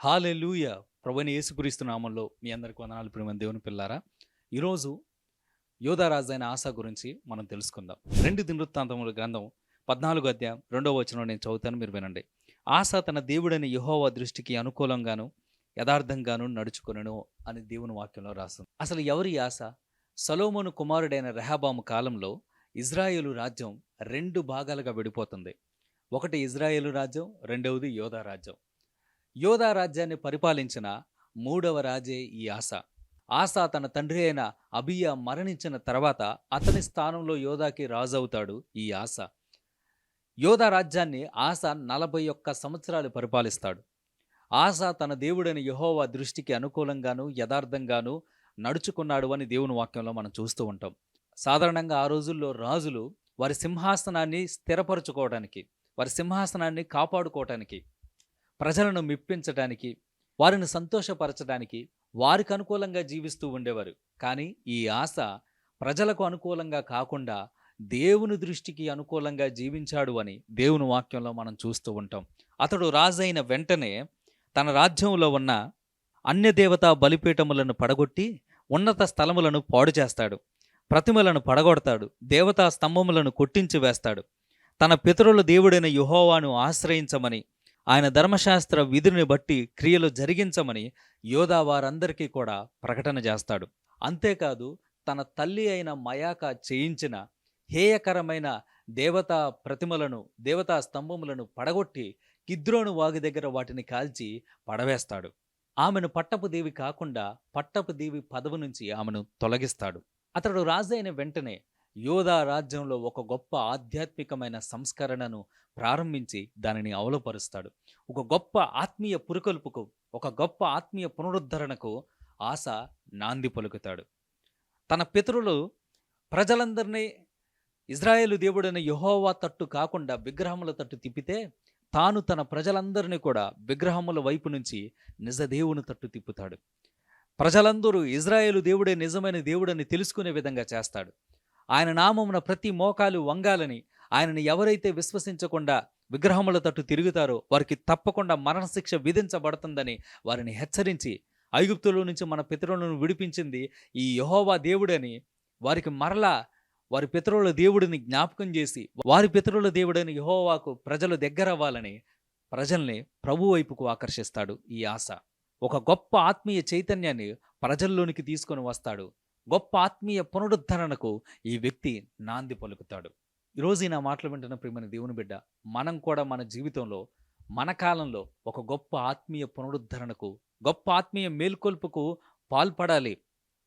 Hallelujah. ప్రభుని యేసుక్రీస్తు నామంలో మీ అందరికి వందనాలు ప్రేమ దేవుని పిల్లారా. ఈరోజు యోధారాజు అయిన ఆశ గురించి మనం తెలుసుకుందాం. రెండు దినృత్తాంతముల గ్రంథం పద్నాలుగు అధ్యాయం రెండవ వచనం నేను చదువుతాను మీరు వినండి. ఆశ తన దేవుడైన యహోవా దృష్టికి అనుకూలంగాను యథార్థంగాను నడుచుకొనను అని దేవుని వాక్యంలో రాస్తుంది. అసలు ఎవరి ఆశ సలోమోను కుమారుడైన రెహాబాము కాలంలో ఇజ్రాయేలు రాజ్యం రెండు భాగాలుగా విడిపోతుంది. ఒకటి ఇజ్రాయేలు రాజ్యం రెండవది యోధా రాజ్యం. యోధా రాజ్యాన్ని పరిపాలించిన మూడవ రాజే ఈ ఆశ ఆసా తన తండ్రి అయిన అబియా మరణించిన తర్వాత అతని స్థానంలో యోధాకి రాజవుతాడు ఈ ఆశ యోధా రాజ్యాన్ని ఆసా నలభై ఒక్క సంవత్సరాలు పరిపాలిస్తాడు. ఆసా తన దేవుడైన యహోవా దృష్టికి అనుకూలంగాను యథార్థంగాను నడుచుకున్నాడు అని దేవుని వాక్యంలో మనం చూస్తూ ఉంటాం. సాధారణంగా ఆ రోజుల్లో రాజులు వారి సింహాసనాన్ని స్థిరపరచుకోవడానికి వారి సింహాసనాన్ని కాపాడుకోవటానికి ప్రజలను మెప్పించడానికి వారిని సంతోషపరచడానికి వారికి అనుకూలంగా జీవిస్తూ ఉండేవారు. కానీ ఈ ఆశ ప్రజలకు అనుకూలంగా కాకుండా దేవుని దృష్టికి అనుకూలంగా జీవించాడు అని దేవుని వాక్యంలో మనం చూస్తూ ఉంటాం. అతడు రాజైన వెంటనే తన రాజ్యంలో ఉన్న అన్య దేవతా బలిపీఠములను పడగొట్టి ఉన్నత స్థలములను పాడు చేస్తాడు. ప్రతిమలను పడగొడతాడు. దేవతా స్తంభములను కొట్టించి వేస్తాడు. తన పితరుల దేవుడైన యుహోవాను ఆశ్రయించమని ఆయన ధర్మశాస్త్ర విధుని బట్టి క్రియలు జరిగించమని యోధా వారందరికీ కూడా ప్రకటన చేస్తాడు. అంతేకాదు తన తల్లి అయిన మయాక చేయించిన హేయకరమైన దేవతా ప్రతిమలను దేవతా స్తంభములను పడగొట్టి కిద్రోను వాగు దగ్గర వాటిని కాల్చి పడవేస్తాడు. ఆమెను పట్టపు దేవి కాకుండా పట్టపు దేవి పదవి నుంచి ఆమెను తొలగిస్తాడు. అతడు రాజైన వెంటనే యోధా రాజ్యంలో ఒక గొప్ప ఆధ్యాత్మికమైన సంస్కరణను ప్రారంభించి దానిని అవలపరుస్తాడు. ఒక గొప్ప ఆత్మీయ పురుకొల్పుకు ఒక గొప్ప ఆత్మీయ పునరుద్ధరణకు ఆశ నాంది పలుకుతాడు. తన పితరులు ప్రజలందరినీ ఇజ్రాయేలు దేవుడైన యహోవా తట్టు కాకుండా విగ్రహముల తట్టు తిప్పితే తాను తన ప్రజలందరినీ కూడా విగ్రహముల వైపు నుంచి నిజ దేవుని తట్టు తిప్పుతాడు. ప్రజలందరూ ఇజ్రాయేలు దేవుడే నిజమైన దేవుడని తెలుసుకునే విధంగా చేస్తాడు. ఆయన నామమున ప్రతి మోకాలు వంగాలని ఆయనని ఎవరైతే విశ్వసించకుండా విగ్రహముల తట్టు తిరుగుతారో వారికి తప్పకుండా మరణశిక్ష విధించబడుతుందని వారిని హెచ్చరించి ఐగుప్తులో నుంచి మన పితరులను విడిపించింది ఈ యహోవా దేవుడని వారికి మరలా వారి పితరుల దేవుడిని జ్ఞాపకం చేసి వారి పితరుల దేవుడని యహోవాకు ప్రజలు దగ్గరవ్వాలని ప్రజల్ని ప్రభు వైపుకు ఆకర్షిస్తాడు ఈ ఆశ. ఒక గొప్ప ఆత్మీయ చైతన్యాన్ని ప్రజల్లోనికి తీసుకొని వస్తాడు. గొప్ప ఆత్మీయ పునరుద్ధరణకు ఈ వ్యక్తి నాంది పలుకుతాడు. ఈరోజు నా మాటలు వింటున్న ప్రియమైన దేవుని బిడ్డ మనం కూడా మన జీవితంలో మన కాలంలో ఒక గొప్ప ఆత్మీయ పునరుద్ధరణకు గొప్ప ఆత్మీయ మేల్కొల్పుకు పాల్పడాలి.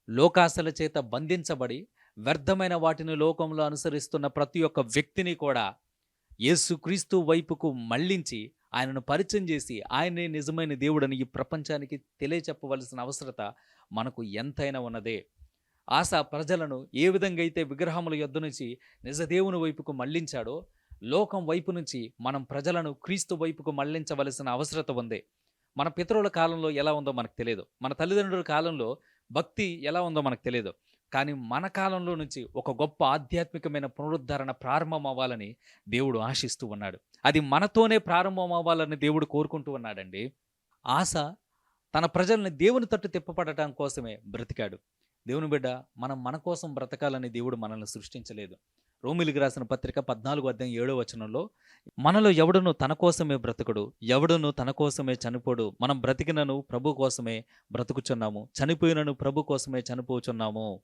లోకాశల చేత బంధించబడి వ్యర్థమైన వాటిని లోకంలో అనుసరిస్తున్న ప్రతి ఒక్క వ్యక్తిని కూడా యేసుక్రీస్తు వైపుకు మళ్ళించి ఆయనను పరిచయం చేసి ఆయనే నిజమైన దేవుడని ఈ ప్రపంచానికి తెలియచెప్పవలసిన అవసరత మనకు ఎంతైనా ఉన్నదే. ఆశ ప్రజలను ఏ విధంగా అయితే విగ్రహముల యొద్ద నుంచి నిజదేవుని వైపుకు మళ్ళించాడో లోకం వైపు నుంచి మనం ప్రజలను క్రీస్తు వైపుకు మళ్ళించవలసిన అవసరత ఉంది. మన పితరుల కాలంలో ఎలా ఉందో మనకు తెలియదు మన తల్లిదండ్రుల కాలంలో భక్తి ఎలా ఉందో మనకు తెలియదు కానీ మన కాలంలో నుంచి ఒక గొప్ప ఆధ్యాత్మికమైన పునరుద్ధరణ ప్రారంభం అవ్వాలని దేవుడు ఆశిస్తూ ఉన్నాడు. అది మనతోనే ప్రారంభం అవ్వాలని దేవుడు కోరుకుంటూ ఉన్నాడండి. ఆశ తన ప్రజల్ని దేవుని తట్టు తిప్పపడటం కోసమే బ్రతికాడు. దేవుని బిడ్డ మనం మన కోసం బ్రతకాలని దేవుడు మనల్ని సృష్టించలేదు. రోమిలికి రాసిన పత్రిక పద్నాలుగు అధ్యాయం ఏడో వచనంలో మనలో ఎవడును తన కోసమే బ్రతకడు ఎవడును తన కోసమే చనిపోడు మనం బ్రతికినను ప్రభు కోసమే బ్రతుకుచున్నాము చనిపోయినను ప్రభు కోసమే చనిపోచున్నాము.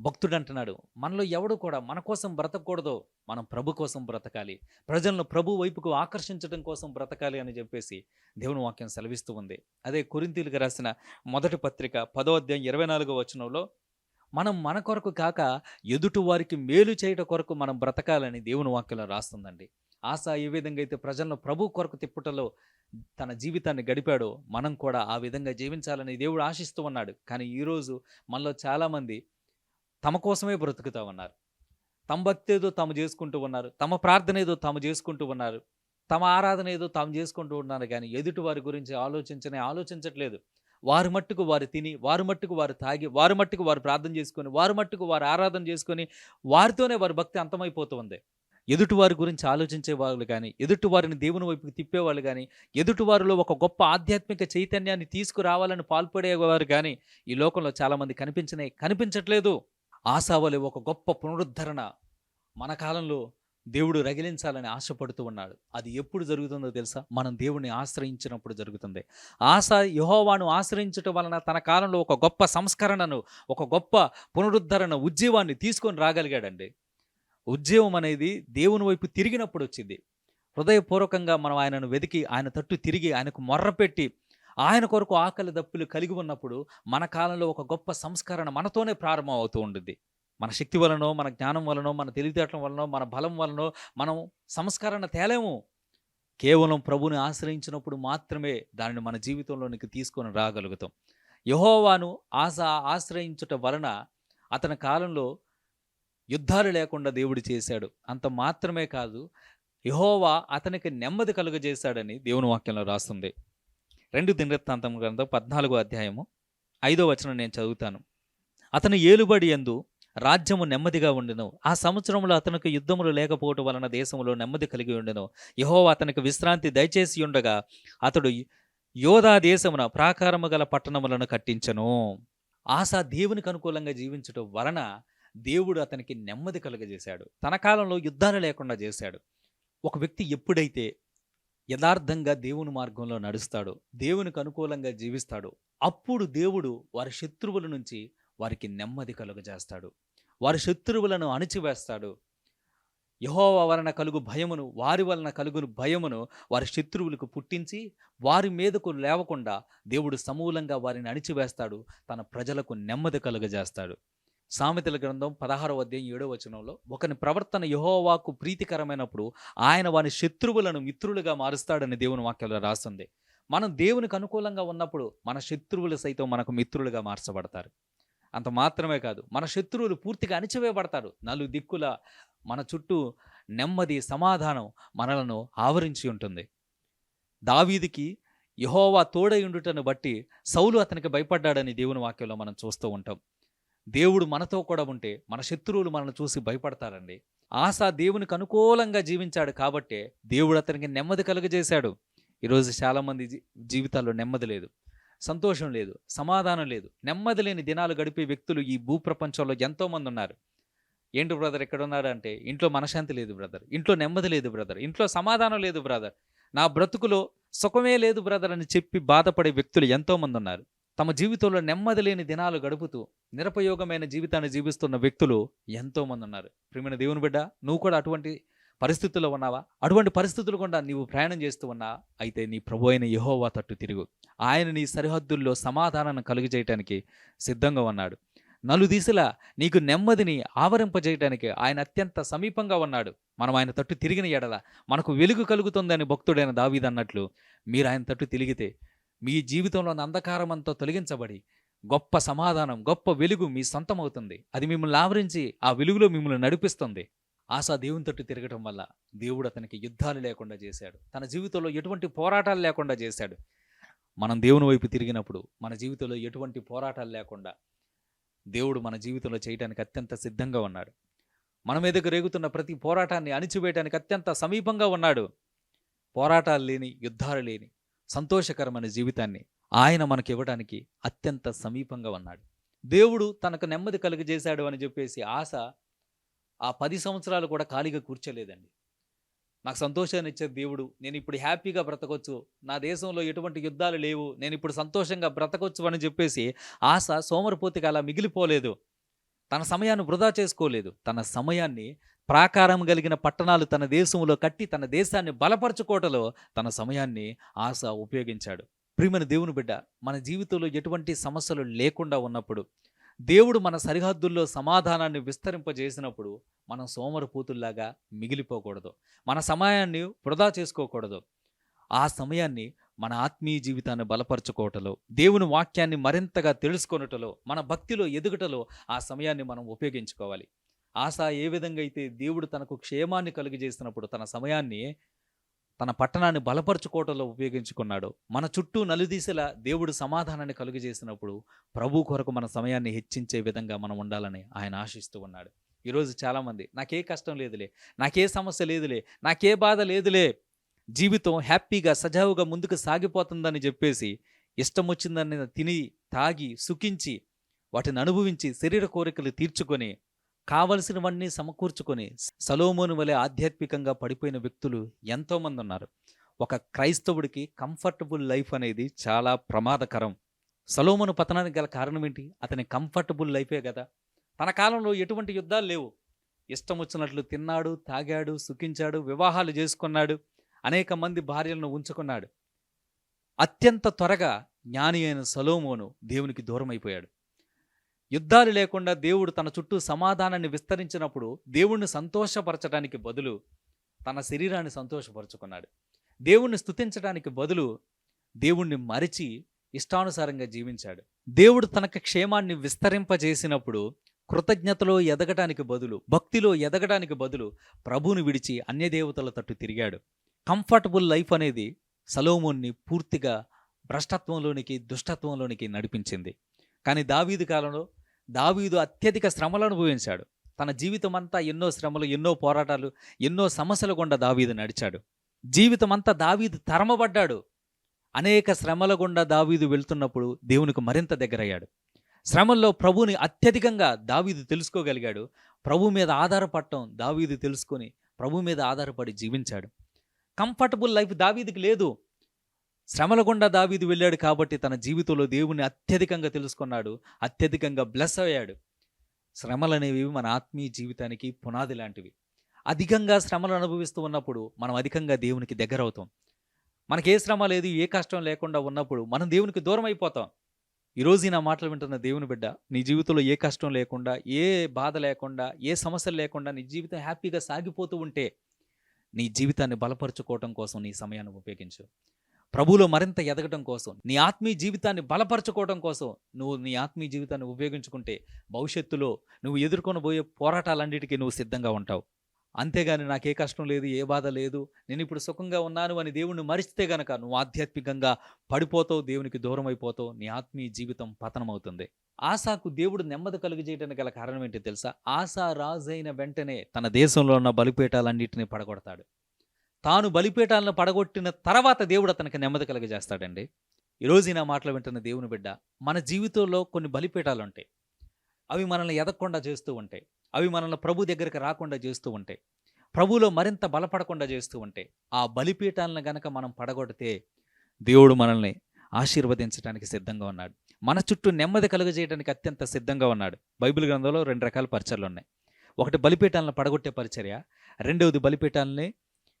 భక్తుడు అంటున్నాడు మనలో ఎవడు కూడా మన కోసం బ్రతకూడదు. మనం ప్రభు కోసం బ్రతకాలి. ప్రజలను ప్రభు వైపుకు ఆకర్షించడం కోసం బ్రతకాలి అని చెప్పేసి దేవుని వాక్యం సెలవిస్తూ ఉంది. అదే కురింతీలకు రాసిన మొదటి పత్రిక పదో అధ్యాయం ఇరవై నాలుగో వచనంలో మనం మన కొరకు కాక ఎదుటి వారికి మేలు చేయట కొరకు మనం బ్రతకాలని దేవుని వాక్యంలో రాస్తుందండి. ఆశ ఏ విధంగా అయితే ప్రజలను ప్రభు కొరకు తిప్పుటలో తన జీవితాన్ని గడిపాడో మనం కూడా ఆ విధంగా జీవించాలని దేవుడు ఆశిస్తూ ఉన్నాడు. కానీ ఈరోజు మనలో చాలామంది తమ కోసమే బ్రతుకుతా ఉన్నారు. తమ భక్తి ఏదో తాము చేసుకుంటూ ఉన్నారు. తమ ప్రార్థన ఏదో తాము చేసుకుంటూ ఉన్నారు. తమ ఆరాధన ఏదో తాము చేసుకుంటూ ఉన్నారు కానీ ఎదుటి వారి గురించి ఆలోచించనే ఆలోచించట్లేదు. వారి మట్టుకు వారు తిని వారి మట్టుకు వారు తాగి వారి మట్టుకు వారు ప్రార్థన చేసుకొని వారి మట్టుకు వారు ఆరాధన చేసుకొని వారితోనే వారి భక్తి అంతమైపోతుంది ఎదుటి ఎదుటివారి గురించి ఆలోచించే వాళ్ళు కానీ ఎదుటివారిని దేవుని వైపుకి తిప్పేవాళ్ళు కానీ ఎదుటివారిలో ఒక గొప్ప ఆధ్యాత్మిక చైతన్యాన్ని తీసుకురావాలని పాల్పడేవారు కానీ ఈ లోకంలో చాలామంది కనిపించనే కనిపించట్లేదు. ఆశావలి ఒక గొప్ప పునరుద్ధరణ మన కాలంలో దేవుడు రగిలించాలని ఆశపడుతూ ఉన్నాడు. అది ఎప్పుడు జరుగుతుందో తెలుసా? మనం దేవుణ్ణి ఆశ్రయించినప్పుడు జరుగుతుంది. ఆశ యహోవాను ఆశ్రయించటం వలన తన కాలంలో ఒక గొప్ప సంస్కరణను ఒక గొప్ప పునరుద్ధరణ ఉద్యమాన్ని తీసుకొని రాగలిగాడండి. ఉద్యమం అనేది దేవుని వైపు తిరిగినప్పుడు వచ్చింది. హృదయపూర్వకంగా మనం ఆయనను వెతికి ఆయన తట్టు తిరిగి ఆయనకు మొర్రపెట్టి ఆయన కొరకు ఆకలి దప్పులు కలిగి ఉన్నప్పుడు మన కాలంలో ఒక గొప్ప సంస్కరణ మనతోనే ప్రారంభం అవుతూ ఉంటుంది మన శక్తి వలనో మన జ్ఞానం వలనో మన తెలివితేటల వలనో మన బలం వలనో మనం సంస్కరణ తేలేము. కేవలం ప్రభుని ఆశ్రయించినప్పుడు మాత్రమే దానిని మన జీవితంలోనికి తీసుకొని రాగలుగుతాం. యహోవాను ఆశ ఆశ్రయించుట వలన అతని కాలంలో యుద్ధాలు లేకుండా దేవుడు చేశాడు. అంత మాత్రమే కాదు యహోవా అతనికి నెమ్మది కలుగజేశాడని దేవుని వాక్యంలో రాస్తుంది. రెండు దినవృత్తాంతం గ్రంథం పద్నాలుగో అధ్యాయము ఐదో వచనం నేను చదువుతాను. అతను ఏలుబడి ఎందు రాజ్యము నెమ్మదిగా ఉండెను. ఆ సంవత్సరంలో అతనికి యుద్ధములు లేకపోవటం వలన దేశంలో నెమ్మది కలిగి ఉండెను. యహో అతనికి విశ్రాంతి దయచేసి ఉండగా అతడు యోధా దేశమున ప్రాకారము గల పట్టణములను కట్టించను. ఆశ దేవునికి అనుకూలంగా జీవించటం వలన దేవుడు అతనికి నెమ్మది కలుగజేశాడు. తన కాలంలో యుద్ధాలు లేకుండా చేశాడు. ఒక వ్యక్తి ఎప్పుడైతే యథార్థంగా దేవుని మార్గంలో నడుస్తాడో దేవునికి అనుకూలంగా జీవిస్తాడో. అప్పుడు దేవుడు వారి శత్రువుల నుంచి వారికి నెమ్మది కలుగజేస్తాడు. వారి శత్రువులను అణిచివేస్తాడు. యహోవ వలన కలుగు భయమును వారి వలన కలుగును భయమును వారి శత్రువులకు పుట్టించి వారి మీదకు లేవకుండా దేవుడు సమూలంగా వారిని అణిచివేస్తాడు తన ప్రజలకు నెమ్మది కలుగజేస్తాడు. సామెతల గ్రంథం పదహారవ అధ్యాయం ఏడవ వచనంలో ఒకని ప్రవర్తన యహోవాకు ప్రీతికరమైనప్పుడు ఆయన వాని శత్రువులను మిత్రులుగా మారుస్తాడని దేవుని వాక్యంలో రాస్తుంది. మనం దేవునికి అనుకూలంగా ఉన్నప్పుడు మన శత్రువులు సైతం మనకు మిత్రులుగా మార్చబడతారు. అంత మాత్రమే కాదు మన శత్రువులు పూర్తిగా అణిచివేయబడతారు. నలు దిక్కుల మన చుట్టూ నెమ్మది సమాధానం మనలను ఆవరించి ఉంటుంది. దావీదికి యహోవా తోడై ఉండుటను బట్టి సౌలు అతనికి భయపడ్డాడని దేవుని వాక్యంలో మనం చూస్తూ ఉంటాం. దేవుడు మనతో కూడా ఉంటే మన శత్రువులు మనల్ని చూసి భయపడతారండి. ఆశ దేవునికి అనుకూలంగా జీవించాడు కాబట్టే దేవుడు అతనికి నెమ్మది కలుగజేశాడు. ఈరోజు చాలామంది జీ జీవితాల్లో నెమ్మది లేదు సంతోషం లేదు సమాధానం లేదు. నెమ్మది లేని దినాలు గడిపే వ్యక్తులు ఈ భూప్రపంచంలో ఎంతోమంది ఉన్నారు. ఏంటి బ్రదర్ ఎక్కడ ఉన్నాడు అంటే ఇంట్లో మనశాంతి లేదు బ్రదర్ ఇంట్లో నెమ్మది లేదు బ్రదర్ ఇంట్లో సమాధానం లేదు బ్రదర్ నా బ్రతుకులో సుఖమే లేదు బ్రదర్ అని చెప్పి బాధపడే వ్యక్తులు ఎంతోమంది ఉన్నారు. తమ జీవితంలో నెమ్మది లేని దినాలు గడుపుతూ నిరపయోగమైన జీవితాన్ని జీవిస్తున్న వ్యక్తులు ఎంతోమంది ఉన్నారు. ప్రియమైన దేవుని బిడ్డ నువ్వు కూడా అటువంటి పరిస్థితుల్లో ఉన్నావా? అటువంటి పరిస్థితులు కూడా నీవు ప్రయాణం చేస్తూ ఉన్నా అయితే నీ ప్రభు అయిన యహోవా తట్టు తిరుగు. ఆయన నీ సరిహద్దుల్లో సమాధానాన్ని కలుగజేయటానికి సిద్ధంగా ఉన్నాడు. నలుదిశలా నీకు నెమ్మదిని ఆవరింపజేయడానికి ఆయన అత్యంత సమీపంగా ఉన్నాడు. మనం ఆయన తట్టు తిరిగిన ఎడల మనకు వెలుగు కలుగుతుందని భక్తుడైన దావీదన్నట్లు మీరు ఆయన తట్టు తిరిగితే మీ జీవితంలోని అంధకారం అంతా తొలగించబడి గొప్ప సమాధానం గొప్ప వెలుగు మీ సొంతమవుతుంది. అది మిమ్మల్ని ఆవరించి ఆ వెలుగులో మిమ్మల్ని నడిపిస్తుంది. ఆశా దేవుని తట్టు తిరగటం వల్ల దేవుడు అతనికి యుద్ధాలు లేకుండా చేశాడు. తన జీవితంలో ఎటువంటి పోరాటాలు లేకుండా చేశాడు. మనం దేవుని వైపు తిరిగినప్పుడు మన జీవితంలో ఎటువంటి పోరాటాలు లేకుండా దేవుడు మన జీవితంలో చేయడానికి అత్యంత సిద్ధంగా ఉన్నాడు. మన మీదకు రేగుతున్న ప్రతి పోరాటాన్ని అణిచివేయడానికి అత్యంత సమీపంగా ఉన్నాడు. పోరాటాలు లేని యుద్ధాలు లేని సంతోషకరమైన జీవితాన్ని ఆయన మనకి ఇవ్వడానికి అత్యంత సమీపంగా ఉన్నాడు. దేవుడు తనకు నెమ్మది కలుగజేశాడు అని చెప్పేసి ఆశ ఆ పది సంవత్సరాలు కూడా ఖాళీగా కూర్చోలేదండి. నాకు సంతోషాన్ని ఇచ్చే దేవుడు నేను ఇప్పుడు హ్యాపీగా బ్రతకొచ్చు నా దేశంలో ఎటువంటి యుద్ధాలు లేవు నేను ఇప్పుడు సంతోషంగా బ్రతకొచ్చు అని చెప్పేసి ఆశ సోమరపోతికి అలా మిగిలిపోలేదు. తన సమయాన్ని వృధా చేసుకోలేదు. తన సమయాన్ని ప్రాకారం కలిగిన పట్టణాలు తన దేశంలో కట్టి తన దేశాన్ని బలపరచుకోవటంలో తన సమయాన్ని ఆశ ఉపయోగించాడు. ప్రియమైన దేవుని బిడ్డ మన జీవితంలో ఎటువంటి సమస్యలు లేకుండా ఉన్నప్పుడు దేవుడు మన సరిహద్దుల్లో సమాధానాన్ని విస్తరింపజేసినప్పుడు మనం సోమరపూతుల్లాగా మిగిలిపోకూడదు. మన సమయాన్ని వృధా చేసుకోకూడదు. ఆ సమయాన్ని మన ఆత్మీయ జీవితాన్ని బలపరచుకోవటలో దేవుని వాక్యాన్ని మరింతగా తెలుసుకొనుటలో మన భక్తిలో ఎదుగుటలో ఆ సమయాన్ని మనం ఉపయోగించుకోవాలి. ఆశ ఏ విధంగా అయితే దేవుడు తనకు క్షేమాన్ని కలుగజేసినప్పుడు తన సమయాన్ని తన పట్టణాన్ని బలపరుచుకోవటంలో ఉపయోగించుకున్నాడు మన చుట్టూ నలుదీసెలా దేవుడు సమాధానాన్ని కలుగజేసినప్పుడు ప్రభు కొరకు మన సమయాన్ని హెచ్చించే విధంగా మనం ఉండాలని ఆయన ఆశిస్తూ ఉన్నాడు. ఈరోజు చాలామంది నాకే కష్టం లేదులే నాకే సమస్య లేదులే నాకే బాధ లేదులే జీవితం హ్యాపీగా సజావుగా ముందుకు సాగిపోతుందని చెప్పేసి ఇష్టం వచ్చిందని తిని తాగి సుఖించి వాటిని అనుభవించి శరీర కోరికలు తీర్చుకొని కావలసినవన్నీ సమకూర్చుకొని సలోమోను వలె ఆధ్యాత్మికంగా పడిపోయిన వ్యక్తులు ఎంతోమంది ఉన్నారు ఒక క్రైస్తవుడికి కంఫర్టబుల్ లైఫ్ అనేది చాలా ప్రమాదకరం. సలోమోను పతనానికి గల కారణం ఏంటి అతని కంఫర్టబుల్ లైఫే కదా. తన కాలంలో ఎటువంటి యుద్ధాలు లేవు. ఇష్టం వచ్చినట్లు తిన్నాడు తాగాడు సుఖించాడు వివాహాలు చేసుకున్నాడు అనేక మంది భార్యలను ఉంచుకున్నాడు. అత్యంత త్వరగా జ్ఞాని అయిన సలోమోను దేవునికి దూరం అయిపోయాడు యుద్ధాలు లేకుండా దేవుడు తన చుట్టూ సమాధానాన్ని విస్తరించినప్పుడు దేవుణ్ణి సంతోషపరచడానికి బదులు తన శరీరాన్ని సంతోషపరుచుకున్నాడు. దేవుణ్ణి స్థుతించడానికి బదులు దేవుణ్ణి మరిచి ఇష్టానుసారంగా జీవించాడు. దేవుడు తనకు క్షేమాన్ని విస్తరింపజేసినప్పుడు కృతజ్ఞతలో ఎదగటానికి బదులు భక్తిలో ఎదగటానికి బదులు ప్రభువుని విడిచి అన్యదేవతల తట్టు తిరిగాడు. కంఫర్టబుల్ లైఫ్ అనేది సలోమోన్ని పూర్తిగా భ్రష్టత్వంలోనికి దుష్టత్వంలోనికి నడిపించింది. కానీ దావీదు కాలంలో దావీదు అత్యధిక శ్రమలు అనుభవించాడు. తన జీవితం అంతా ఎన్నో శ్రమలు ఎన్నో పోరాటాలు ఎన్నో సమస్యల గుండా దావీదు నడిచాడు. జీవితం అంతా దావీదు తరమబడ్డాడు. అనేక శ్రమల గుండా దావీదు వెళ్తున్నప్పుడు దేవునికి మరింత దగ్గరయ్యాడు. శ్రమల్లో ప్రభుని అత్యధికంగా దావీదు తెలుసుకోగలిగాడు. ప్రభు మీద ఆధారపడటం దావీదు తెలుసుకొని ప్రభు మీద ఆధారపడి జీవించాడు. కంఫర్టబుల్ లైఫ్ దావీదికి లేదు. శ్రమల గుండా దావీదు వెళ్ళాడు కాబట్టి తన జీవితంలో దేవుని అత్యధికంగా తెలుసుకున్నాడు అత్యధికంగా బ్లెస్ అయ్యాడు. శ్రమలు అనేవి మన ఆత్మీయ జీవితానికి పునాది లాంటివి. అధికంగా శ్రమలు అనుభవిస్తూ ఉన్నప్పుడు మనం అధికంగా దేవునికి దగ్గర అవుతాం మనకి ఏ శ్రమ లేదు ఏ కష్టం లేకుండా ఉన్నప్పుడు మనం దేవునికి దూరం అయిపోతాం ఈరోజు నా మాటలు వింటున్న దేవుని బిడ్డ నీ జీవితంలో ఏ కష్టం లేకుండా ఏ బాధ లేకుండా ఏ సమస్యలు లేకుండా నీ జీవితం హ్యాపీగా సాగిపోతూ ఉంటే నీ జీవితాన్ని బలపరుచుకోవటం కోసం నీ సమయాన్ని ఉపయోగించు. ప్రభువులో మరింత ఎదగటం కోసం నీ ఆత్మీయ జీవితాన్ని బలపరచుకోవడం కోసం నువ్వు నీ ఆత్మీయ జీవితాన్ని ఉపయోగించుకుంటే భవిష్యత్తులో నువ్వు ఎదుర్కొనబోయే పోరాటాలన్నిటికీ నువ్వు సిద్ధంగా ఉంటావు. అంతేగాని నాకే కష్టం లేదు ఏ బాధ లేదు నేను ఇప్పుడు సుఖంగా ఉన్నాను అని దేవుణ్ణి మరిస్తే గనక నువ్వు ఆధ్యాత్మికంగా పడిపోతావు దేవునికి దూరం అయిపోతావు నీ ఆత్మీయ జీవితం పతనమవుతుంది. ఆశాకు దేవుడు నెమ్మది కలుగజేయడానికి గల కారణం ఏంటి తెలుసా? ఆశా రాజైన వెంటనే తన దేశంలో ఉన్న బలిపీఠాలన్నింటినీ పడగొడతాడు. తాను బలిపీఠాలను పడగొట్టిన తర్వాత దేవుడు అతనికి నెమ్మది కలుగజేస్తాడండి. ఈరోజు నా మాటలు వింటున్న దేవుని బిడ్డ మన జీవితంలో కొన్ని బలిపీఠాలు ఉంటాయి అవి మనల్ని ఎదగకుండా చేస్తూ ఉంటాయి. అవి మనల్ని ప్రభు దగ్గరికి రాకుండా చేస్తూ ఉంటాయి. ప్రభులో మరింత బలపడకుండా చేస్తూ ఉంటాయి. ఆ బలిపీఠాలను గనక మనం పడగొడితే దేవుడు మనల్ని ఆశీర్వదించడానికి సిద్ధంగా ఉన్నాడు. మన చుట్టూ నెమ్మది కలుగజేయడానికి అత్యంత సిద్ధంగా ఉన్నాడు. బైబిల్ గ్రంథంలో రెండు రకాల పరిచర్లు ఉన్నాయి ఒకటి బలిపీఠాలను పడగొట్టే పరిచర్య రెండవది బలిపీఠాలని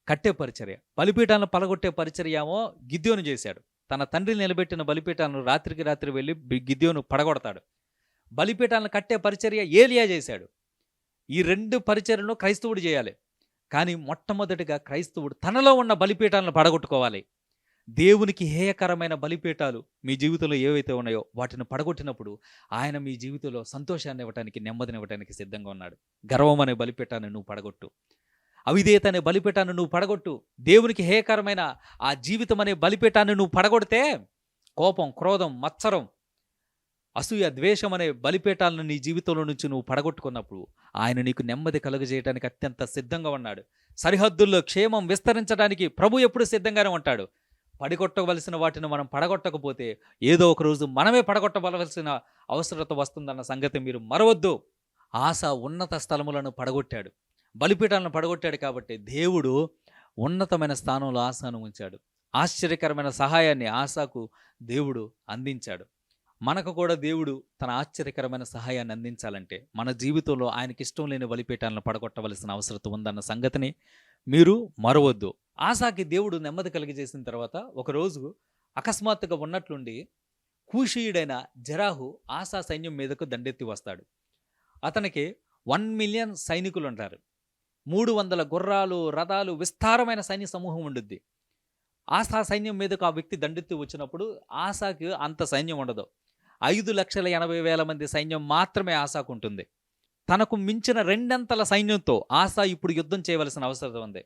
కట్టే పరిచర్య. బలిపీఠాలను పడగొట్టే పరిచర్య ఏమో గిద్యోను చేశాడు. తన తండ్రి నిలబెట్టిన బలిపీఠాలను రాత్రికి రాత్రి వెళ్ళి గిద్యోను పడగొడతాడు. బలిపీఠాలను కట్టే పరిచర్య ఏలియా చేశాడు. ఈ రెండు పరిచర్యలను క్రైస్తవుడు చేయాలి. కానీ మొట్టమొదటిగా క్రైస్తవుడు తనలో ఉన్న బలిపీఠాలను పడగొట్టుకోవాలి. దేవునికి హేయకరమైన బలిపీఠాలు మీ జీవితంలో ఏవైతే ఉన్నాయో వాటిని పడగొట్టినప్పుడు ఆయన మీ జీవితంలో సంతోషాన్ని ఇవ్వటానికి నెమ్మదిని ఇవ్వటానికి సిద్ధంగా ఉన్నాడు. గర్వం అనే బలిపీఠాన్ని నువ్వు పడగొట్టు. అవిదేత అనే బలిపీఠాన్ని నువ్వు పడగొట్టు. దేవునికి హేయకరమైన ఆ జీవితం అనే బలిపీఠాన్ని నువ్వు పడగొడితే కోపం క్రోధం మత్సరం అసూయ ద్వేషం అనే బలిపీఠాలను నీ జీవితంలో నుంచి నువ్వు పడగొట్టుకున్నప్పుడు ఆయన నీకు నెమ్మది కలుగజేయడానికి అత్యంత సిద్ధంగా ఉన్నాడు. సరిహద్దుల్లో క్షేమం విస్తరించడానికి ప్రభు ఎప్పుడు సిద్ధంగానే ఉంటాడు. పడగొట్టవలసిన వాటిని మనం పడగొట్టకపోతే ఏదో ఒక రోజు మనమే పడగొట్టవలసిన అవసరత వస్తుందన్న సంగతి మీరు మరవద్దు. ఆశ ఉన్నత స్థలములను పడగొట్టాడు. బలిపీఠాలను పడగొట్టాడు కాబట్టి దేవుడు ఉన్నతమైన స్థానంలో ఆశాను ఉంచాడు. ఆశ్చర్యకరమైన సహాయాన్ని ఆశాకు దేవుడు అందించాడు. మనకు కూడా దేవుడు తన ఆశ్చర్యకరమైన సహాయాన్ని అందించాలంటే మన జీవితంలో ఆయనకి ఇష్టం లేని బలిపీఠాలను పడగొట్టవలసిన అవసరం ఉందన్న సంగతిని మీరు మరవద్దు. ఆశాకి దేవుడు నెమ్మది కలిగజేసిన తర్వాత ఒకరోజు అకస్మాత్తుగా ఉన్నట్లుండి కూషీయుడైన జరాహు ఆశా సైన్యం మీదకు దండెత్తి వస్తాడు. అతనికి వన్ మిలియన్ సైనికులు ఉంటారు మూడు వందల గుర్రాలు రథాలు విస్తారమైన సైన్య సమూహం ఉండుద్ది. ఆశా సైన్యం మీదకు ఆ వ్యక్తి దండెత్తి వచ్చినప్పుడు ఆశాకి అంత సైన్యం ఉండదు. ఐదు లక్షల ఎనభై వేల మంది సైన్యం మాత్రమే ఆశాకు ఉంటుంది. తనకు మించిన రెండంతల సైన్యంతో ఆశా ఇప్పుడు యుద్ధం చేయవలసిన అవసరం ఉంది.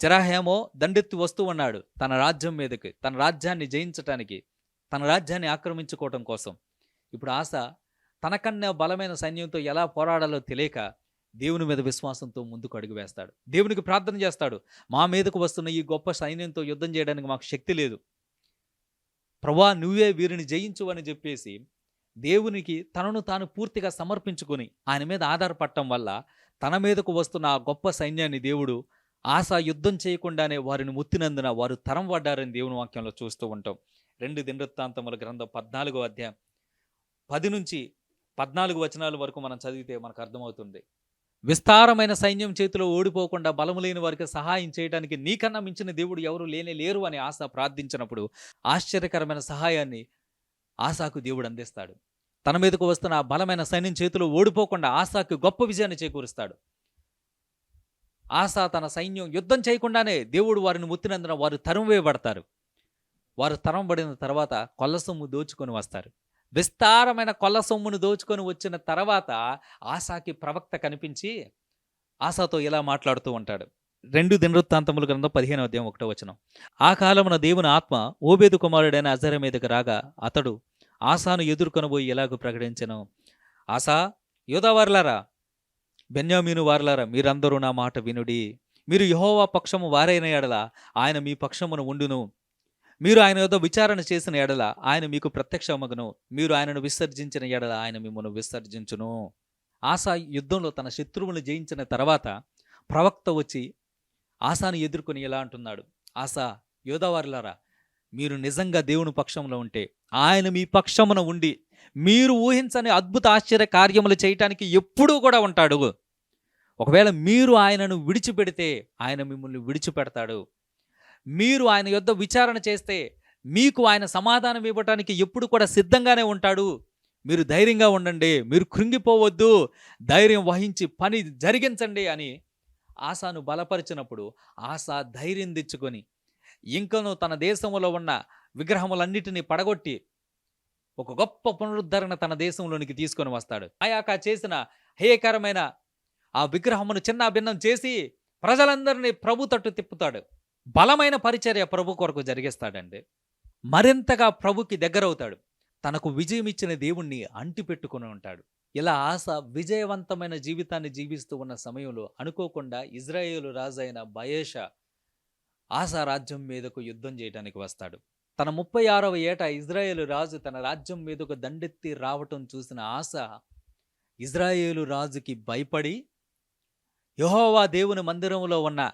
జరాహేమో దండెత్తి వస్తూ ఉన్నాడు తన రాజ్యం మీదకి తన రాజ్యాన్ని జయించటానికి తన రాజ్యాన్ని ఆక్రమించుకోవటం కోసం. ఇప్పుడు ఆశ తనకన్నా బలమైన సైన్యంతో ఎలా పోరాడాలో తెలియక దేవుని మీద విశ్వాసంతో ముందుకు అడుగు వేస్తాడు. దేవునికి ప్రార్థన చేస్తాడు. మా మీదకు వస్తున్న ఈ గొప్ప సైన్యంతో యుద్ధం చేయడానికి మాకు శక్తి లేదు. ప్రభా నువ్వే వీరిని జయించు అని చెప్పేసి దేవునికి తనను తాను పూర్తిగా సమర్పించుకొని ఆయన మీద ఆధారపడటం వల్ల తన మీదకు వస్తున్న ఆ గొప్ప సైన్యాన్ని దేవుడు ఆశ యుద్ధం చేయకుండానే వారిని ముత్తినందున వారు తరం పడ్డారని దేవుని వాక్యంలో చూస్తూ ఉంటాం. రెండు దినవృత్తాంతముల గ్రంథం పద్నాలుగో అధ్యాయం పది నుంచి పద్నాలుగు వచనాల వరకు మనం చదివితే మనకు అర్థమవుతుంది. విస్తారమైన సైన్యం చేతిలో ఓడిపోకుండా బలము లేని వారికి సహాయం చేయడానికి నీకన్నా మించిన దేవుడు ఎవరు లేనే లేరు అని ఆశ ప్రార్థించినప్పుడు ఆశ్చర్యకరమైన సహాయాన్ని ఆశాకు దేవుడు అందిస్తాడు. తన మీదకు వస్తున్న ఆ బలమైన సైన్యం చేతిలో ఓడిపోకుండా ఆశాకు గొప్ప విజయాన్ని చేకూరుస్తాడు. ఆశ తన సైన్యం యుద్ధం చేయకుండానే దేవుడు వారిని ముత్తినందున వారు తరం వేయబడతారు వారు తరం పడిన తర్వాత కొల్ల సొమ్ము దోచుకొని వస్తారు. విస్తారమైన కొల్ల సొమ్మును దోచుకొని వచ్చిన తర్వాత ఆశాకి ప్రవక్త కనిపించి ఆశాతో ఇలా మాట్లాడుతూ ఉంటాడు. రెండు దినవృత్తాంతముల గ్రంథం పదిహేను అధ్యాయం ఒకటో వచనం. ఆ కాలమున దేవుని ఆత్మ ఓబేదు కుమారుడైన అజర మీదకి రాగా అతడు ఆశాను ఎదుర్కొనబోయి ఎలాగూ ప్రకటించను? ఆశా యోధావారులారా బెన్యామీను వారులారా? మీరందరూ నా మాట వినుడి. మీరు యహోవా పక్షము వారైన ఎడల ఆయన మీ పక్షమును ఉండును. మీరు ఆయన యొక్క విచారణ చేసిన ఎడల ఆయన మీకు ప్రత్యక్షమగును. మీరు ఆయనను విసర్జించిన ఎడల ఆయన మిమ్మల్ని విసర్జించును. ఆశా యుద్ధంలో తన శత్రువులను జయించిన తర్వాత ప్రవక్త వచ్చి ఆశాను ఎదుర్కొని ఎలా అంటున్నాడు. ఆశా యోధవారులారా మీరు నిజంగా దేవుని పక్షంలో ఉంటే ఆయన మీ పక్షమున ఉండి మీరు ఊహించని అద్భుత ఆశ్చర్య కార్యములు చేయటానికి ఎప్పుడూ కూడా ఉంటాడు. ఒకవేళ మీరు ఆయనను విడిచిపెడితే ఆయన మిమ్మల్ని విడిచిపెడతాడు. మీరు ఆయన యొద్ద విచారణ చేస్తే మీకు ఆయన సమాధానం ఇవ్వటానికి ఎప్పుడు కూడా సిద్ధంగానే ఉంటాడు. మీరు ధైర్యంగా ఉండండి. మీరు కృంగిపోవద్దు. ధైర్యం వహించి పని జరిగించండి అని ఆశాను బలపరిచినప్పుడు ఆశ ధైర్యం తెచ్చుకొని ఇంకను తన దేశంలో ఉన్న విగ్రహములన్నిటినీ పడగొట్టి ఒక గొప్ప పునరుద్ధరణ తన దేశంలోనికి తీసుకొని వస్తాడు. ఆయాక చేసిన హేయకరమైన ఆ విగ్రహమును చిన్న భిన్నం చేసి ప్రజలందరినీ ప్రభు తట్టు తిప్పుతాడు. బలమైన పరిచర్య ప్రభు కొరకు జరిగిస్తాడండి. మరింతగా ప్రభుకి దగ్గరవుతాడు. తనకు విజయం ఇచ్చిన దేవుణ్ణి అంటిపెట్టుకుని ఉంటాడు. ఇలా ఆశ విజయవంతమైన జీవితాన్ని జీవిస్తూ ఉన్న సమయంలో అనుకోకుండా ఇజ్రాయేలు రాజైన బయేష ఆశ రాజ్యం మీదకు యుద్ధం చేయడానికి వస్తాడు. తన ముప్పై ఆరవ ఏట ఇజ్రాయేలు రాజు తన రాజ్యం మీదకు దండెత్తి రావటం చూసిన ఆశ ఇజ్రాయేలు రాజుకి భయపడి యహోవా దేవుని మందిరంలో ఉన్న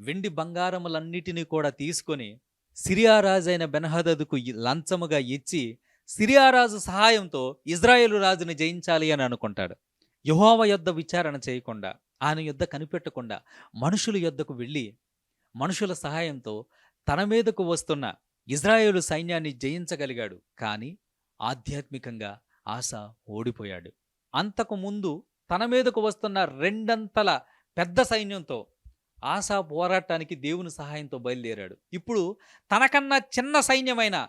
వెండి బంగారములన్నిటినీ కూడా తీసుకొని సిరియారాజైన బెనహదదుకు లంచముగా ఇచ్చి సిరియారాజు సహాయంతో ఇజ్రాయేలు రాజుని జయించాలి అని అనుకుంటాడు. యెహోవా యొద్ద విచారణ చేయకుండా ఆయన యొద్ద కనిపెట్టకుండా మనుషుల యొద్దకు వెళ్ళి మనుషుల సహాయంతో తన మీదకు వస్తున్న ఇజ్రాయేలు సైన్యాన్ని జయించగలిగాడు. కానీ ఆధ్యాత్మికంగా ఆశ ఓడిపోయాడు. అంతకు ముందు తన మీదకు వస్తున్న రెండంతల పెద్ద సైన్యంతో ఆశా పోరాటానికి దేవుని సహాయంతో బయలుదేరాడు. ఇప్పుడు తనకన్నా చిన్న సైన్యమైన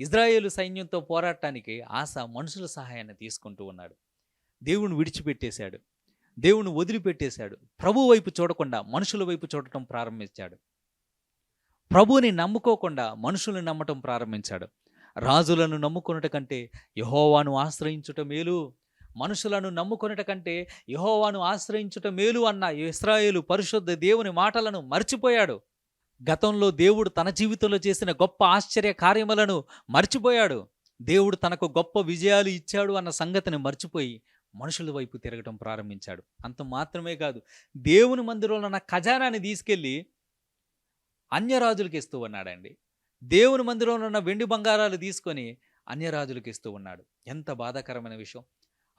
ఇజ్రాయేలు సైన్యంతో పోరాటానికి ఆశ మనుషుల సహాయాన్ని తీసుకుంటూ ఉన్నాడు. దేవుని విడిచిపెట్టేశాడు. దేవుని వదిలిపెట్టేశాడు. ప్రభు వైపు చూడకుండా మనుషుల వైపు చూడటం ప్రారంభించాడు. ప్రభుని నమ్ముకోకుండా మనుషులను నమ్మటం ప్రారంభించాడు. రాజులను నమ్ముకున్నట కంటే యహోవాను ఆశ్రయించుట మేలు. మనుషులను నమ్ముకొనుట కంటే యహోవాను ఆశ్రయించుట మేలు అన్న ఇస్రాయేలు పరిశుద్ధ దేవుని మాటలను మర్చిపోయాడు. గతంలో దేవుడు తన జీవితంలో చేసిన గొప్ప ఆశ్చర్య కార్యములను మర్చిపోయాడు. దేవుడు తనకు గొప్ప విజయాలు ఇచ్చాడు అన్న సంగతిని మర్చిపోయి మనుషుల వైపు తిరగటం ప్రారంభించాడు. అంత మాత్రమే కాదు దేవుని మందిరంలో ఉన్న ఖజానాన్ని తీసుకెళ్ళి అన్యరాజులకు ఇస్తూ ఉన్నాడండి. దేవుని మందిరంలో ఉన్న వెండి బంగారాలు తీసుకొని అన్యరాజులకు ఇస్తూ ఉన్నాడు. ఎంత బాధాకరమైన విషయం.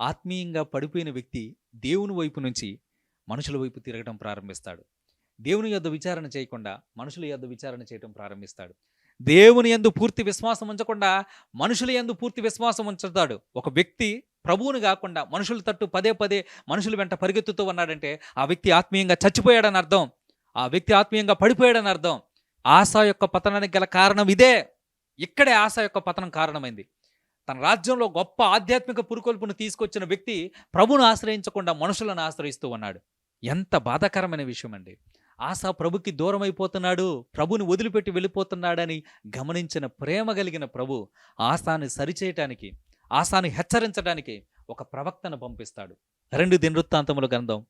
ఆత్మీయంగా పడిపోయిన వ్యక్తి దేవుని వైపు నుంచి మనుషుల వైపు తిరగటం ప్రారంభిస్తాడు. దేవుని యొద్ద విచారణ చేయకుండా మనుషుల యొద్ద విచారణ చేయటం ప్రారంభిస్తాడు. దేవుని యందు పూర్తి విశ్వాసం ఉంచకుండా మనుషుల యందు పూర్తి విశ్వాసం ఉంచుతాడు. ఒక వ్యక్తి ప్రభువుని కాకుండా మనుషుల తట్టు పదే పదే మనుషుల వెంట పరిగెత్తుతూ ఉన్నాడంటే ఆ వ్యక్తి ఆత్మీయంగా చచ్చిపోయాడని అర్థం. ఆ వ్యక్తి ఆత్మీయంగా పడిపోయాడని అర్థం. ఆశ యొక్క పతనానికి గల కారణం ఇదే. ఇక్కడే ఆశ యొక్క పతనం కారణమైంది. తన రాజ్యంలో గొప్ప ఆధ్యాత్మిక పురుకొల్పును తీసుకొచ్చిన వ్యక్తి ప్రభును ఆశ్రయించకుండా మనుషులను ఆశ్రయిస్తూ ఉన్నాడు. ఎంత బాధాకరమైన విషయం అండి ఆశ ప్రభుకి దూరం అయిపోతున్నాడు ప్రభుని వదిలిపెట్టి వెళ్ళిపోతున్నాడని గమనించిన ప్రేమ కలిగిన ప్రభు ఆశాని సరిచేయటానికి ఆశాని హెచ్చరించడానికి ఒక ప్రవక్తను పంపిస్తాడు. రెండు దినవృత్తాంతముల గ్రంథం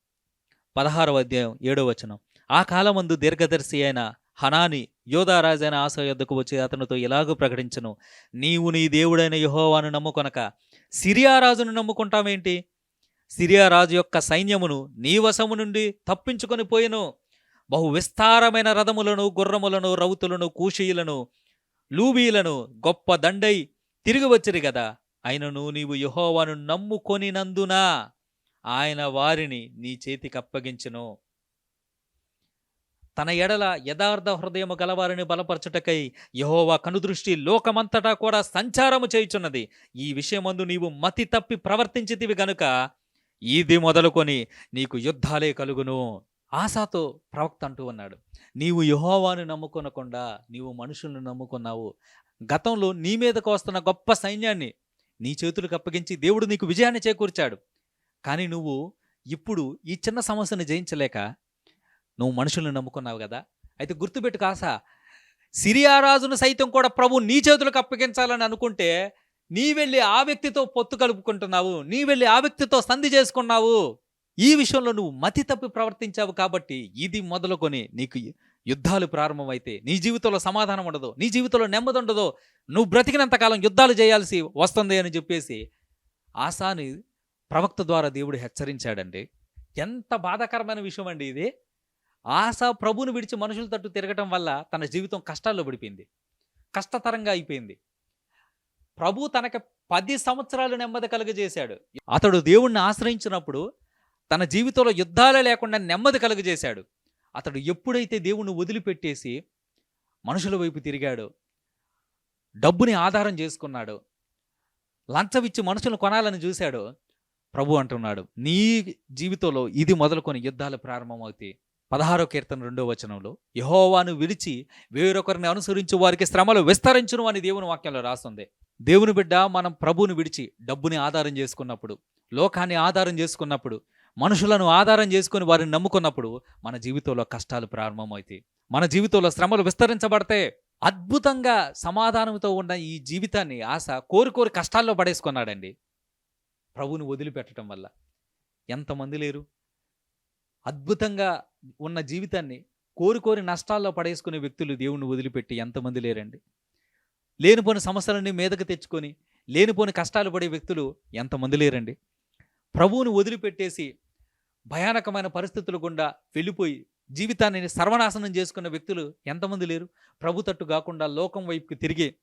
పదహారవ అధ్యాయం ఏడవ వచనం. ఆ కాలమందు దీర్ఘదర్శి అయిన హనాని యోధారాజైన ఆశ యొద్దకు వచ్చి అతనితో ఇలాగూ ప్రకటించను. నీవు నీ దేవుడైన యహోవాను నమ్ముకొనక సిరియారాజును నమ్ముకుంటామేంటి సిరియారాజు యొక్క సైన్యమును నీ వశము నుండి తప్పించుకొని పోయెను. బహు విస్తారమైన రథములను గుర్రములను రౌతులను కూషీయులను లూబీలను గొప్ప దండై తిరిగి వచ్చిరి కదా అయినను నీవు యహోవాను నమ్ముకొనినందున? ఆయన వారిని నీ చేతికి అప్పగించును. తన ఎడల యథార్థ హృదయము గలవారిని బలపరచుటకై యహోవా కనుదృష్టి లోకమంతటా కూడా సంచారము చేయుచున్నది. ఈ విషయమందు నీవు మతి తప్పి ప్రవర్తించితివి గనుక ఇది మొదలుకొని నీకు యుద్ధాలే కలుగును. ఆశాతో ప్రవక్త అంటూ ఉన్నాడు నీవు యహోవాను నమ్ముకొనకుండా నీవు మనుషులను నమ్ముకున్నావు. గతంలో నీ మీదకు వస్తున్న గొప్ప సైన్యాన్ని నీ చేతులకు అప్పగించి దేవుడు నీకు విజయాన్ని చేకూర్చాడు. కానీ నువ్వు ఇప్పుడు ఈ చిన్న సమస్యను జయించలేక నువ్వు మనుషులను నమ్ముకున్నావు కదా. అయితే గుర్తుపెట్టు కాసా సిరియా రాజును సైతం కూడా ప్రభు నీ చేతులకు అప్పగించాలని అనుకుంటే నీ వెళ్ళి ఆ వ్యక్తితో పొత్తు కలుపుకుంటున్నావు నీ వెళ్ళి ఆ వ్యక్తితో సంధి చేసుకున్నావు. ఈ విషయంలో నువ్వు మతి తప్పి ప్రవర్తించావు కాబట్టి ఇది మొదలుకొని నీకు యుద్ధాలు ప్రారంభమైతే నీ జీవితంలో సమాధానం ఉండదు నీ జీవితంలో నెమ్మది ఉండదు నువ్వు బ్రతికినంతకాలం యుద్ధాలు చేయాల్సి వస్తుంది అని చెప్పేసి ఆశాని ప్రవక్త ద్వారా దేవుడు హెచ్చరించాడండి. ఎంత బాధాకరమైన విషయం అండి ఇది. ఆశ ప్రభువును విడిచి మనుషుల తట్టు తిరగటం వల్ల తన జీవితం కష్టాల్లో పడిపోయింది. కష్టతరంగా అయిపోయింది. ప్రభు తనకి పది సంవత్సరాలు నెమ్మది కలుగజేశాడు. అతడు దేవుణ్ణి ఆశ్రయించినప్పుడు తన జీవితంలో యుద్ధాలే లేకుండా నెమ్మది కలుగజేశాడు. అతడు ఎప్పుడైతే దేవుణ్ణి వదిలిపెట్టేసి మనుషుల వైపు తిరిగాడు డబ్బుని ఆధారం చేసుకున్నాడు లంచమిచ్చి మనుషులను కొనాలని చూశాడు ప్రభు అంటున్నాడు నీ జీవితంలో ఇది మొదలుకొని యుద్ధాలు ప్రారంభమవుతాయి. పదహారో కీర్తన రెండో వచనంలో యహోవాను విడిచి వేరొకరిని అనుసరించు వారికి శ్రమలు విస్తరించును అని దేవుని వాక్యంలో రాస్తుంది దేవుని బిడ్డ మనం ప్రభువుని విడిచి డబ్బుని ఆధారం చేసుకున్నప్పుడు లోకాన్ని ఆధారం చేసుకున్నప్పుడు మనుషులను ఆధారం చేసుకుని వారిని నమ్ముకున్నప్పుడు మన జీవితంలో కష్టాలు ప్రారంభమవుతాయి. మన జీవితంలో శ్రమలు విస్తరించబడితే అద్భుతంగా సమాధానంతో ఉన్న ఈ జీవితాన్ని ఆశ కోరి కష్టాల్లో పడేసుకున్నాడండి. ప్రభువుని వదిలిపెట్టడం వల్ల ఎంతమంది లేరు? అద్భుతంగా ఉన్న జీవితాన్ని కోరి కోరి నష్టాల్లో పడేసుకునే వ్యక్తులు దేవుణ్ణి వదిలిపెట్టి ఎంతమంది లేరండి? లేనిపోని సమస్యలన్నీ మీదకు తెచ్చుకొని లేనిపోని కష్టాలు పడే వ్యక్తులు ఎంతమంది లేరండి? ప్రభువుని వదిలిపెట్టేసి భయానకమైన పరిస్థితులు గుండా వెళ్ళిపోయి జీవితాన్ని సర్వనాశనం చేసుకున్న వ్యక్తులు ఎంతమంది లేరు? ప్రభు తట్టు కాకుండా లోకం వైపుకి తిరిగి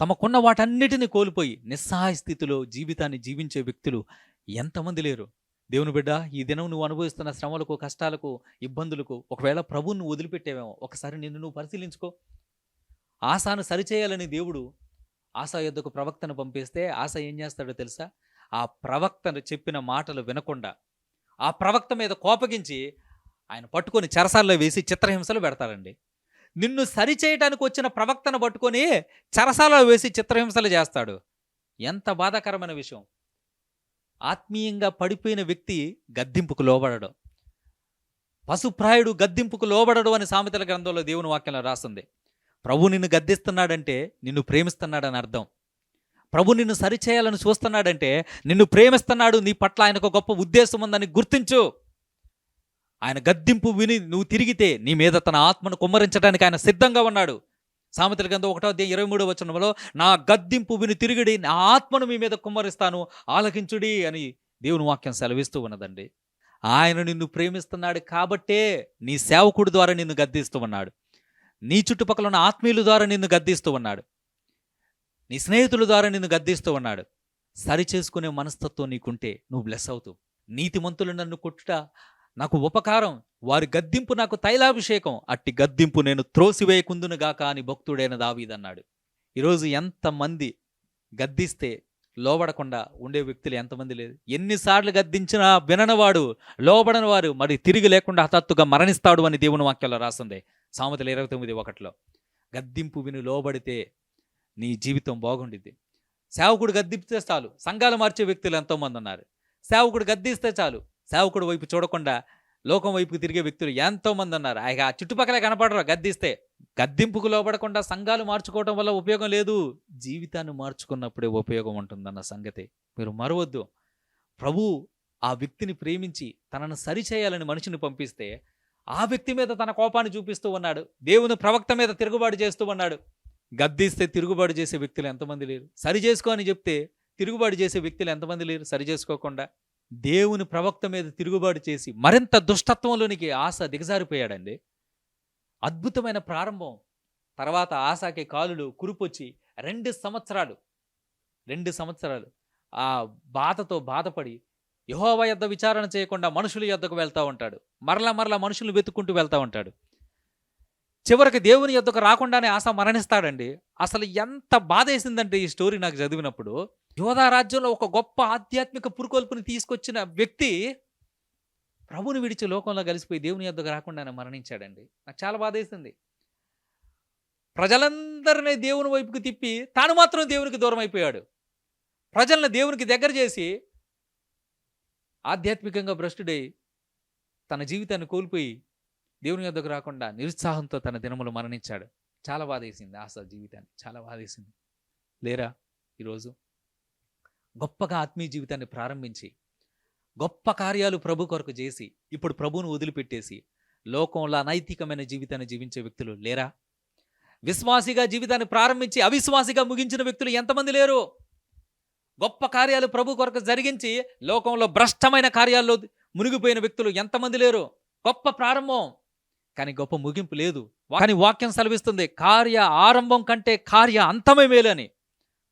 తమకున్న వాటన్నిటిని కోల్పోయి నిస్సహాయ స్థితిలో జీవితాన్ని జీవించే వ్యక్తులు ఎంతమంది లేరు? దేవుని బిడ్డ ఈ దినం నువ్వు అనుభవిస్తున్న శ్రమలకు కష్టాలకు ఇబ్బందులకు ఒకవేళ ప్రభువును వదిలిపెట్టేవేమో ఒకసారి నిన్ను నువ్వు పరిశీలించుకో. ఆశాను సరిచేయాలని దేవుడు ఆశ యొద్దకు ప్రవక్తను పంపిస్తే ఆశ ఏం చేస్తాడో తెలుసా? ఆ ప్రవక్తను చెప్పిన మాటలు వినకుండా ఆ ప్రవక్త మీద కోపగించి ఆయన పట్టుకొని చెరసాల్లో వేసి చిత్రహింసలు పెడతారండి. నిన్ను సరిచేయటానికి వచ్చిన ప్రవక్తను పట్టుకొని చెరసాలలో వేసి చిత్రహింసలు చేస్తాడు. ఎంత బాధాకరమైన విషయం. ఆత్మీయంగా పడిపోయిన వ్యక్తి గద్దింపుకు లోబడడం. పశుప్రాయుడు గద్దింపుకు లోబడడు అని సామెతల గ్రంథంలో దేవుని వాక్యంలో రాస్తుంది. ప్రభు నిన్ను గద్దిస్తున్నాడంటే నిన్ను ప్రేమిస్తున్నాడని అర్థం. ప్రభు నిన్ను సరిచేయాలని చూస్తున్నాడంటే నిన్ను ప్రేమిస్తున్నాడు నీ పట్ల ఆయనకు గొప్ప ఉద్దేశం ఉందని గుర్తించు. ఆయన గద్దింపు విని నువ్వు తిరిగితే నీ మీద తన ఆత్మను కుమ్మరించడానికి ఆయన సిద్ధంగా ఉన్నాడు. సామెతల గ్రంథం ఒకటో అధ్యాయం ఇరవై మూడో వచనంలో నా గద్దింపు విని తిరిగిడి నా ఆత్మను మీ మీద కుమ్మరిస్తాను ఆలకించుడి అని దేవుని వాక్యం సెలవిస్తూ ఉన్నదండి. ఆయన నిన్ను ప్రేమిస్తున్నాడు కాబట్టే నీ సేవకుడి ద్వారా నిన్ను గద్దిస్తూ ఉన్నాడు. నీ చుట్టుపక్కల ఉన్న ఆత్మీయుల ద్వారా నిన్ను గద్దిస్తూ ఉన్నాడు. నీ స్నేహితుల ద్వారా నిన్ను గద్దిస్తూ ఉన్నాడు. సరి చేసుకునే మనస్తత్వం నీకుంటే నువ్వు బ్లెస్ అవుతూ నీతిమంతులు నన్ను కొట్టుట నాకు ఉపకారం వారి గద్దింపు నాకు తైలాభిషేకం అట్టి గద్దింపు నేను త్రోసివేయకుందునుగాక అని భక్తుడైన దావీదన్నాడు ఈరోజు ఎంతమంది గద్దిస్తే లోబడకుండా ఉండే వ్యక్తులు ఎంతమంది లేదు ఎన్నిసార్లు గద్దించినా విననవాడు లోబడని వారు మరి తిరిగి లేకుండా హఠాత్తుగా మరణిస్తాడు అని దేవుని వాక్యంలో రాస్తుంది సామెతలు ఇరవై తొమ్మిది ఒకటిలో. గద్దింపు విని లోబడితే నీ జీవితం బాగుండిద్ది. సేవకుడు గద్దిస్తే చాలు. సంఘాలు మార్చే వ్యక్తులు ఎంతోమంది ఉన్నారు. సేవకుడు గద్దిస్తే చాలు. సేవకుడు వైపు చూడకుండా లోకం వైపు తిరిగే వ్యక్తులు ఎంతోమంది ఉన్నారు. ఆయన ఆ చుట్టుపక్కలే కనపడరు. గద్దిస్తే గద్దింపుకు లోపడకుండా సంఘాలు మార్చుకోవడం వల్ల ఉపయోగం లేదు. జీవితాన్ని మార్చుకున్నప్పుడే ఉపయోగం ఉంటుందన్న సంగతి. మీరు మరవద్దు. ప్రభు ఆ వ్యక్తిని ప్రేమించి తనను సరిచేయాలని మనిషిని పంపిస్తే ఆ వ్యక్తి మీద తన కోపాన్ని చూపిస్తూ ఉన్నాడు. దేవుని ప్రవక్త మీద తిరుగుబాటు చేస్తూ ఉన్నాడు. గద్దిస్తే తిరుగుబాటు చేసే వ్యక్తులు ఎంతమంది లేరు? సరి చేసుకో అని చెప్తే తిరుగుబాటు చేసే వ్యక్తులు ఎంతమంది లేరు? సరి చేసుకోకుండా దేవుని ప్రవక్త మీద తిరుగుబాటు చేసి మరింత దుష్టత్వంలోనికి ఆశ దిగజారిపోయాడండి. అద్భుతమైన ప్రారంభం. తర్వాత ఆశకి కాలులు కురుపొచ్చి రెండు సంవత్సరాలు రెండు సంవత్సరాలు ఆ బాధతో బాధపడి యహోవ యొద్ద విచారణ చేయకుండా మనుషుల యొద్దకు వెళ్తూ ఉంటాడు. మరలా మరలా మనుషులు వెతుక్కుంటూ వెళ్తూ ఉంటాడు. చివరికి దేవుని యొద్దకు రాకుండానే ఆశ మరణిస్తాడండి. అసలు ఎంత బాధ వేసిందంటే ఈ స్టోరీ నాకు చదివినప్పుడు యోధా రాజ్యంలో ఒక గొప్ప ఆధ్యాత్మిక పురుకొల్పుని తీసుకొచ్చిన వ్యక్తి ప్రభుని విడిచి లోకంలో కలిసిపోయి దేవుని యొద్దకు రాకుండానే మరణించాడండి. నాకు చాలా బాధ వేసింది. ప్రజలందరినీ దేవుని వైపుకి తిప్పి తాను మాత్రం దేవునికి దూరం అయిపోయాడు ప్రజలను దేవునికి దగ్గర చేసి ఆధ్యాత్మికంగా భ్రష్టుడై తన జీవితాన్ని కోల్పోయి దేవుని యొద్దకు రాకుండా నిరుత్సాహంతో తన దినములు మరణించాడు. చాలా బాధేసింది ఆశ జీవితాన్ని చాలా బాధేసింది లేరా ఈరోజు? గొప్పగా ఆత్మీయ జీవితాన్ని ప్రారంభించి గొప్ప కార్యాలు ప్రభు కొరకు చేసి ఇప్పుడు ప్రభువును వదిలిపెట్టేసి లోకంలో అనైతికమైన జీవితాన్ని జీవించే వ్యక్తులు లేరా? విశ్వాసిగా జీవితాన్ని ప్రారంభించి అవిశ్వాసిగా ముగించిన వ్యక్తులు ఎంతమంది లేరు? గొప్ప కార్యాలు ప్రభు కొరకు జరిగించి లోకంలో భ్రష్టమైన కార్యాల్లో మునిగిపోయిన వ్యక్తులు ఎంతమంది లేరు? గొప్ప ప్రారంభం. కానీ గొప్ప ముగింపు లేదు. కానీ వాక్యం సెలవిస్తుంది కార్య ఆరంభం కంటే కార్య అంతమే మేలని.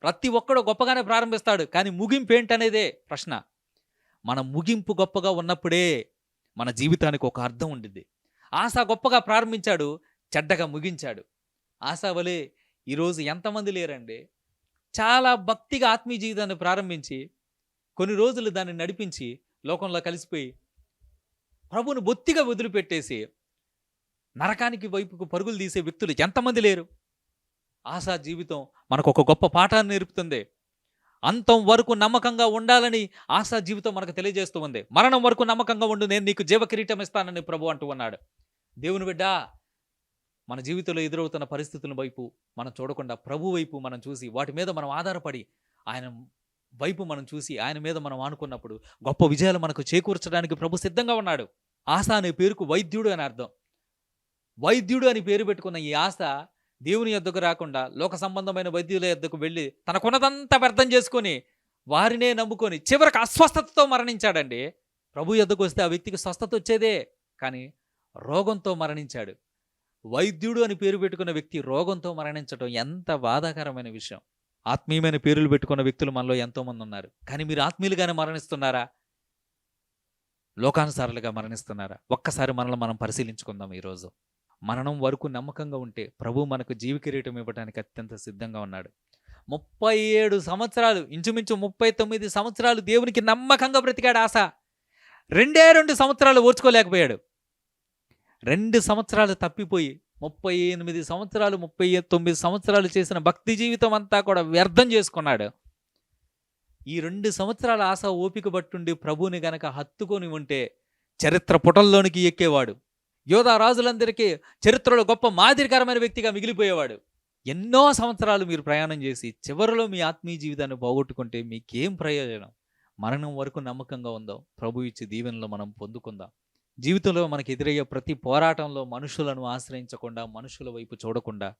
ప్రతి ఒక్కడు గొప్పగానే ప్రారంభిస్తాడు కానీ ముగింపు ఏంటనేదే ప్రశ్న. మన ముగింపు గొప్పగా ఉన్నప్పుడే మన జీవితానికి ఒక అర్థం ఉండింది ఆశ గొప్పగా ప్రారంభించాడు చెడ్డగా ముగించాడు. ఆశ వలె ఈరోజు ఎంతమంది లేరండి? చాలా భక్తిగా ఆత్మీయ జీవితాన్ని ప్రారంభించి కొన్ని రోజులు దాన్ని నడిపించి లోకంలో కలిసిపోయి ప్రభువును బొత్తిగా వదిలిపెట్టేసి నరకానికి వైపుకు పరుగులు తీసే వ్యక్తులు ఎంతమంది లేరు? ఆశా జీవితం మనకు ఒక గొప్ప పాఠాన్ని నేర్పుతుంది. అంతం వరకు నమ్మకంగా ఉండాలని ఆశా జీవితం మనకు తెలియజేస్తూ ఉంది. మరణం వరకు నమ్మకంగా ఉండు నేను నీకు జీవ కిరీటం ఇస్తానని ప్రభు అంటూ ఉన్నాడు. దేవుని బిడ్డ మన జీవితంలో ఎదురవుతున్న పరిస్థితుల వైపు మనం చూడకుండా ప్రభు వైపు మనం చూసి వాటి మీద మనం ఆధారపడి ఆయన వైపు మనం చూసి ఆయన మీద మనం ఆనుకున్నప్పుడు గొప్ప విజయాలు మనకు చేకూర్చడానికి ప్రభు సిద్ధంగా ఉన్నాడు. ఆశ అనే పేరుకు వైద్యుడు అని అర్థం. వైద్యుడు అని పేరు పెట్టుకున్న ఈ ఆశ దేవుని యొద్దకు రాకుండా లోక సంబంధమైన వైద్యుల యొద్దకు వెళ్ళి తనకున్నదంతా వ్యర్థం చేసుకొని వారినే నమ్ముకొని చివరికి అస్వస్థతతో మరణించాడండి. ప్రభు యొద్దకు వస్తే ఆ వ్యక్తికి స్వస్థత వచ్చేదే కానీ రోగంతో మరణించాడు. వైద్యుడు అని పేరు పెట్టుకున్న వ్యక్తి రోగంతో మరణించడం ఎంత బాధాకరమైన విషయం. ఆత్మీయమైన పేర్లు పెట్టుకున్న వ్యక్తులు మనలో ఎంతోమంది ఉన్నారు. కానీ మీరు ఆత్మీయులుగానే మరణిస్తున్నారా? లోకానుసారులుగా మరణిస్తున్నారా? ఒక్కసారి మనల్ని మనం పరిశీలించుకుందాం ఈరోజు. మరణం వరకు నమ్మకంగా ఉంటే ప్రభు మనకు జీవ కిరీటం ఇవ్వడానికి అత్యంత సిద్ధంగా ఉన్నాడు. ముప్పై ఏడు సంవత్సరాలు ఇంచుమించు ముప్పై తొమ్మిది సంవత్సరాలు దేవునికి నమ్మకంగా బ్రతికాడు ఆశ. రెండే రెండు సంవత్సరాలు ఓర్చుకోలేకపోయాడు. రెండు సంవత్సరాలు తప్పిపోయి ముప్పై ఎనిమిది సంవత్సరాలు ముప్పై తొమ్మిది సంవత్సరాలు చేసిన భక్తి జీవితం అంతా కూడా వ్యర్థం చేసుకున్నాడు. ఈ రెండు సంవత్సరాల ఆశ ఓపిక పట్టుండి ప్రభువుని గనక హత్తుకొని ఉంటే చరిత్ర పుటల్లోనికి ఎక్కేవాడు. యోధా రాజులందరికీ చరిత్రలో గొప్ప మాదిరికరమైన వ్యక్తిగా మిగిలిపోయేవాడు. ఎన్నో సంవత్సరాలు మీరు ప్రయాణం చేసి చివరిలో మీ ఆత్మీయ జీవితాన్ని పోగొట్టుకుంటే మీకేం ప్రయోజనం? మరణం వరకు నమ్మకంగా ఉందాం. ప్రభు ఇచ్చి దీవెనలో మనం పొందుకుందాం. జీవితంలో మనకు ఎదురయ్యే ప్రతి పోరాటంలో మనుషులను ఆశ్రయించకుండా మనుషుల వైపు చూడకుండా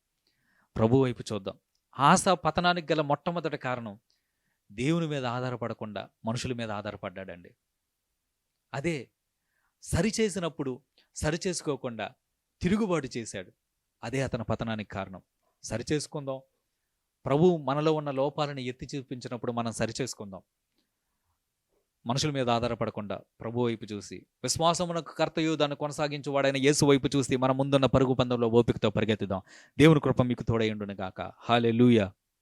ప్రభు వైపు చూద్దాం. ఆశ పతనానికి గల మొట్టమొదటి కారణం దేవుని మీద ఆధారపడకుండా మనుషుల మీద ఆధారపడ్డాడండి. అదే సరిచేసినప్పుడు సరిచేసుకోకుండా తిరుగుబాటు చేశాడు. అదే అతని పతనానికి కారణం. సరిచేసుకుందాం. ప్రభు మనలో ఉన్న లోపాలను ఎత్తి చూపించినప్పుడు మనం సరిచేసుకుందాం. మనుషుల మీద ఆధారపడకుండా ప్రభు వైపు చూసి విశ్వాసమునకు కర్తయు దాన్ని కొనసాగించు వాడైన యేసు వైపు చూసి మన ముందున్న పరుగు పందంలో ఓపికతో పరిగెత్తుదాం. దేవుని కృప మీకు తోడైండును గాక. హాలే